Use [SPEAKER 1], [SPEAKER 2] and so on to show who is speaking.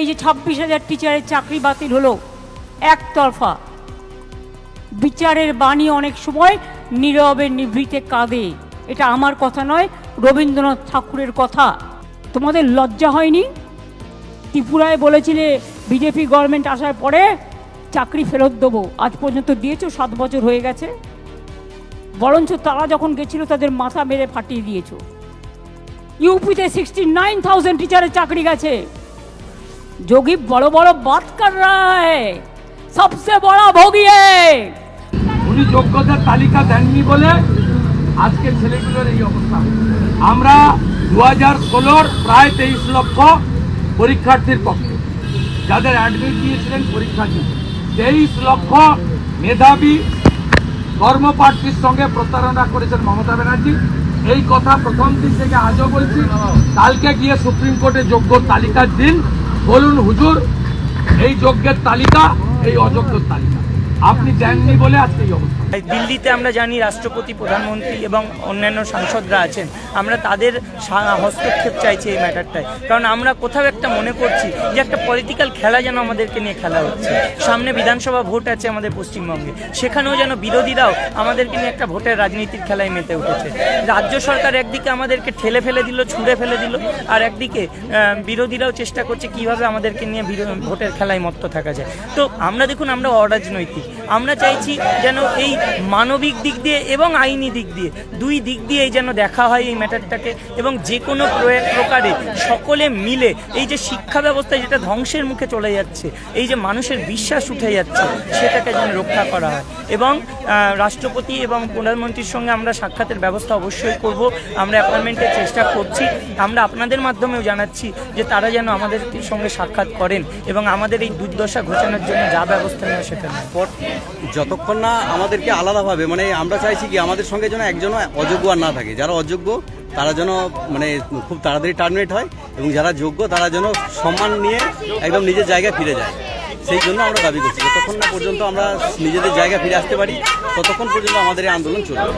[SPEAKER 1] এই যে ছাব্বিশ হাজার টিচারের চাকরি বাতিল হলো একতরফা। বিচারের বাণী অনেক সময় নীরবে নিভৃতে কাঁদে। এটা আমার কথা নয়, রবীন্দ্রনাথ ঠাকুরের কথা। তোমাদের লজ্জা হয়নি? ত্রিপুরায় বলেছিলে বিজেপি গভর্নমেন্ট আসার পরে চাকরি ফেরত দেবো। আজ পর্যন্ত দিয়েছ, সাত বছর হয়ে গেছে। বরঞ্চ তারা যখন গেছিল, তাদের মাথা মেরে ফাটিয়ে দিয়েছ। ইউপিতে সিক্সটি নাইন থাউজেন্ড টিচারের চাকরি গেছে। जोगी बड़ो बड़ो बात कर रहा है सबसे बड़ा भोगी है
[SPEAKER 2] উনি যোগ্যতার তালিকা দেননি বলে আজকে ছেলেগুলোর এই অবস্থা আমরা দু হাজার ষোলোর প্রায় তেইশ লক্ষ পরীক্ষার্থীর পক্ষে যাদের অ্যাডমিট দিয়েছিলেন পরীক্ষা দিতে তেইশ লক্ষ মেধাবী কর্মপ্রার্থীর সঙ্গে প্রতারণা করেছেন মমতা ব্যানার্জি এই কথা প্রথম দিন থেকে আজও বলছি কালকে গিয়ে সুপ্রিম কোর্টে যোগ্য তালিকার দিন বলুন হুজুর এই যোগ্যের তালিকা এই অযোগ্যের তালিকা। আপনি দেননি বলে আজকে এই অবস্থা
[SPEAKER 3] দিল্লিতে আমরা জানি রাষ্ট্রপতি, প্রধানমন্ত্রী এবং অন্যান্য সাংসদরা আছেন। আমরা তাদের হস্তক্ষেপ চাইছি এই ম্যাটারটায়। কারণ আমরা কোথাও একটা মনে করছি যে একটা পলিটিক্যাল খেলা যেন আমাদেরকে নিয়ে খেলা হচ্ছে। সামনে বিধানসভা ভোট আছে আমাদের পশ্চিমবঙ্গে। সেখানেও যেন বিরোধীরাও আমাদেরকে নিয়ে একটা ভোটের রাজনীতির খেলায় মেতে উঠেছে। রাজ্য সরকার একদিকে আমাদেরকে ঠেলে ফেলে দিল, ছুঁড়ে ফেলে দিল, আর একদিকে বিরোধীরাও চেষ্টা করছে কীভাবে আমাদেরকে নিয়ে ভোটের খেলায় মত্ত থাকা যায়। তো আমরা দেখুন, আমরা অরাজনৈতিক। আমরা চাইছি যেন এই মানবিক দিক দিয়ে এবং আইনি দিক দিয়ে, দুই দিক দিয়েই যেন দেখা হয় এই ম্যাটারটাকে এবং যে কোনো প্রকারে সকলে মিলে এই যে শিক্ষা ব্যবস্থা যেটা ধ্বংসের মুখে চলে যাচ্ছে, এই যে মানুষের বিশ্বাস উঠে যাচ্ছে, সেটাকে যেন রক্ষা করা হয়। এবং রাষ্ট্রপতি এবং প্রধানমন্ত্রীর সঙ্গে আমরা সাক্ষাতের ব্যবস্থা অবশ্যই করব। আমরা অ্যাপয়েন্টমেন্টের চেষ্টা করছি। আমরা আপনাদের মাধ্যমেও জানাচ্ছি যে তারা যেন আমাদের সঙ্গে সাক্ষাৎ করেন এবং আমাদের এই দুর্দশা ঘোষণার জন্য যা ব্যবস্থা নেওয়া সেটা
[SPEAKER 4] যতক্ষণ না আমাদেরকে আলাদাভাবে মানে আমরা চাইছি কি আমাদের সঙ্গে যেন একজন অযোগ্য আর না থাকে। যারা অযোগ্য, তারা যেন মানে খুব তাড়াতাড়ি টার্মিনেট হয় এবং যারা যোগ্য, তারা যেন সম্মান নিয়ে একদম নিজের জায়গায় ফিরে যায়। সেই জন্য আমরা দাবি করছি, যতক্ষণ না পর্যন্ত আমরা নিজেদের জায়গায় ফিরে আসতে পারি, ততক্ষণ পর্যন্ত আমাদের এই আন্দোলন চলবে।